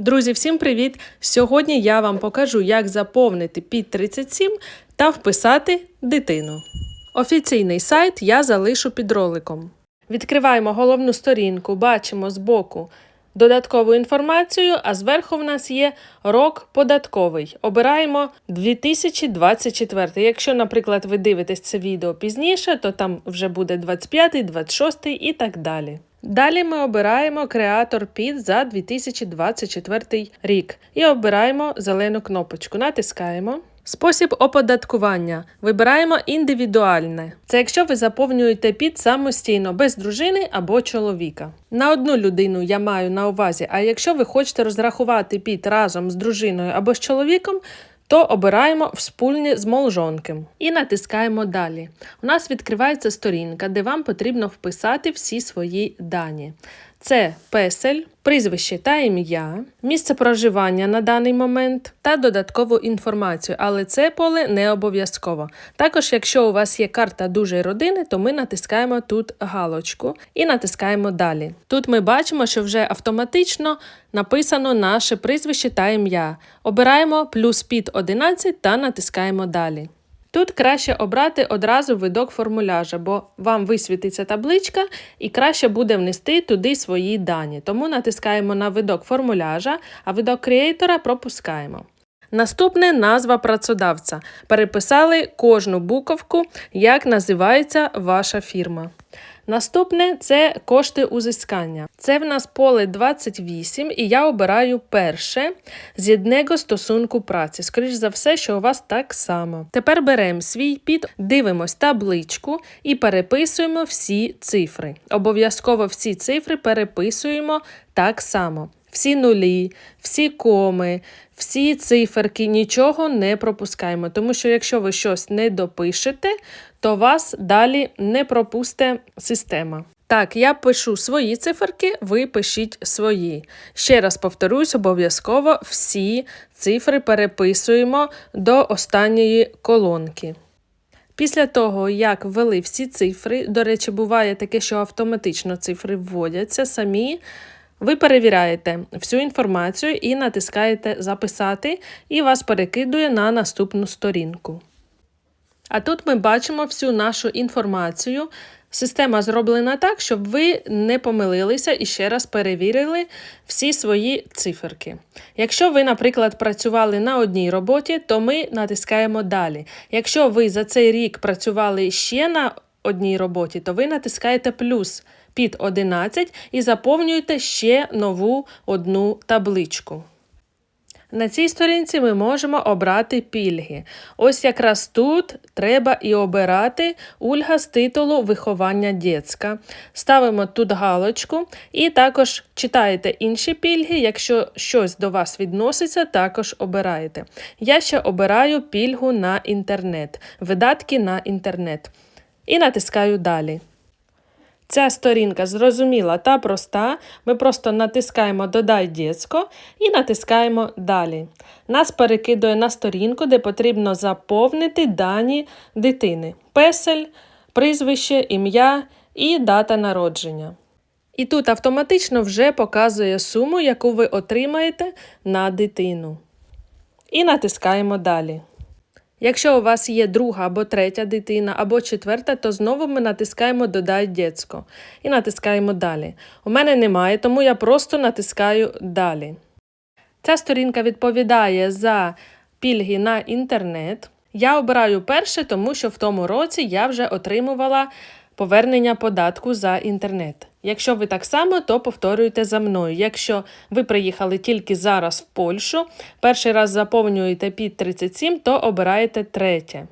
Друзі, всім привіт! Сьогодні я вам покажу, як заповнити під 37 та вписати дитину. Офіційний сайт я залишу під роликом. Відкриваємо головну сторінку, бачимо збоку додаткову інформацію, а зверху в нас є рок податковий. Обираємо 2024. Якщо, наприклад, ви дивитесь це відео пізніше, то там вже буде 25, 26 і так далі. Далі ми обираємо креатор під за 2024 рік і обираємо зелену кнопочку. Натискаємо. Спосіб оподаткування. Вибираємо індивідуальне. Це якщо ви заповнюєте під самостійно без дружини або чоловіка. На одну людину я маю на увазі, а якщо ви хочете розрахувати під разом з дружиною або з чоловіком, то обираємо «Вспульні з молжонким і натискаємо Далі. У нас відкривається сторінка, де вам потрібно вписати всі свої дані. Це песель, прізвище та ім'я, місце проживання на даний момент та додаткову інформацію, але це поле не обов'язково. Також, якщо у вас є карта дуже родини, то ми натискаємо тут галочку і натискаємо Далі. Тут ми бачимо, що вже автоматично написано наше прізвище та ім'я. Обираємо плюс під 11 та натискаємо Далі. Тут краще обрати одразу видок формуляжа, бо вам висвітиться табличка і краще буде внести туди свої дані. Тому натискаємо на видок формуляжа, а видок креатора пропускаємо. Наступне назва працедавця. Переписали кожну буковку, як називається ваша фірма. Наступне це кошти узискання. Це в нас поле 28, і я обираю перше з одного стосунку праці. Скоріше за все, що у вас так само. Тепер беремо свій під, дивимось табличку і переписуємо всі цифри. Обов'язково всі цифри переписуємо так само. Всі нулі, всі коми, всі циферки, нічого не пропускаємо. Тому що, якщо ви щось не допишете, то вас далі не пропусте система. Так, я пишу свої циферки, ви пишіть свої. Ще раз повторюсь, обов'язково всі цифри переписуємо до останньої колонки. Після того, як ввели всі цифри, до речі, буває таке, що автоматично цифри вводяться самі. Ви перевіряєте всю інформацію і натискаєте Записати, і вас перекидує на наступну сторінку. А тут ми бачимо всю нашу інформацію. Система зроблена так, щоб ви не помилилися і ще раз перевірили всі свої циферки. Якщо ви, наприклад, працювали на одній роботі, то ми натискаємо далі. Якщо ви за цей рік працювали ще на одній роботі, то ви натискаєте плюс під 11 і заповнюєте ще нову одну табличку. На цій сторінці ми можемо обрати пільги. Ось якраз тут треба і обирати ульга з титулу виховання дєцька. Ставимо тут галочку і також читаєте інші пільги. Якщо щось до вас відноситься, також обираєте. Я ще обираю пільгу на інтернет, видатки на інтернет. І натискаю далі. Ця сторінка зрозуміла та проста. Ми просто натискаємо Додай дєцько і натискаємо Далі. Нас перекидує на сторінку, де потрібно заповнити дані дитини: песель, прізвище, ім'я і дата народження. І тут автоматично вже показує суму, яку ви отримаєте на дитину. І натискаємо Далі. Якщо у вас є друга або третя дитина, або четверта, то знову ми натискаємо Додай дєцько і натискаємо Далі. У мене немає, тому я просто натискаю Далі. Ця сторінка відповідає за пільги на інтернет. Я обираю перше, тому що в тому році я вже отримувала повернення податку за інтернет. Якщо ви так само, то повторюйте за мною. Якщо ви приїхали тільки зараз в Польщу, перший раз заповнюєте під 37, то обираєте третє.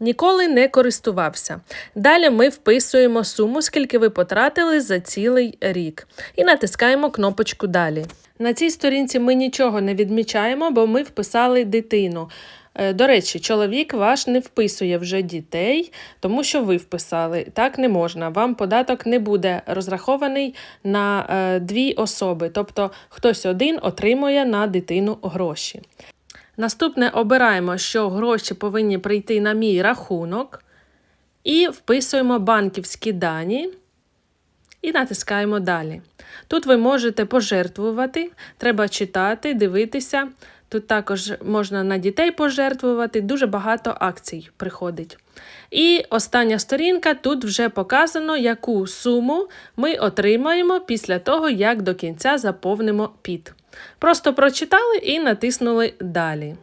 Ніколи не користувався. Далі ми вписуємо суму, скільки ви потратили за цілий рік, і натискаємо кнопочку Далі. На цій сторінці ми нічого не відмічаємо, бо ми вписали дитину. Е, до речі, чоловік ваш не вписує вже дітей, тому що ви вписали. Так не можна. Вам податок не буде розрахований на е, дві особи, тобто хтось один отримує на дитину гроші. Наступне обираємо, що гроші повинні прийти на мій рахунок, і вписуємо банківські дані. і натискаємо Далі. Тут ви можете пожертвувати, треба читати, дивитися. Тут також можна на дітей пожертвувати, дуже багато акцій приходить. І остання сторінка тут вже показано, яку суму ми отримаємо після того, як до кінця заповнимо під. Просто прочитали і натиснули Далі.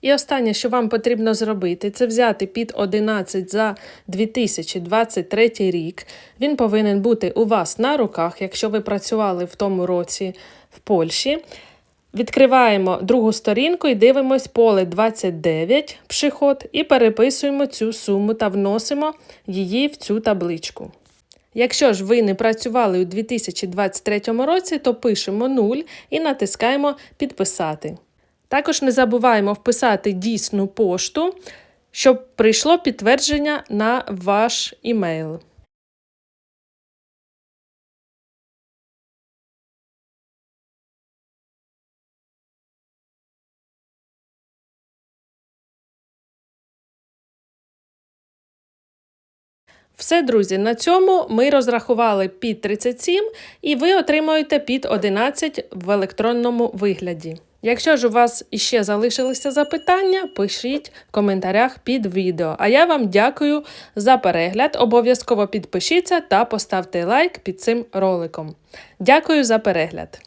І останнє, що вам потрібно зробити, це взяти під 11 за 2023 рік. Він повинен бути у вас на руках, якщо ви працювали в тому році в Польщі. Відкриваємо другу сторінку і дивимось поле 29 пшиход і переписуємо цю суму та вносимо її в цю табличку. Якщо ж ви не працювали у 2023 році, то пишемо 0 і натискаємо Підписати. Також не забуваємо вписати дійсну пошту, щоб прийшло підтвердження на ваш імейл. Все, друзі, на цьому ми розрахували під 37 і ви отримуєте під 11 в електронному вигляді. Якщо ж у вас іще залишилися запитання, пишіть в коментарях під відео. А я вам дякую за перегляд. Обов'язково підпишіться та поставте лайк під цим роликом. Дякую за перегляд!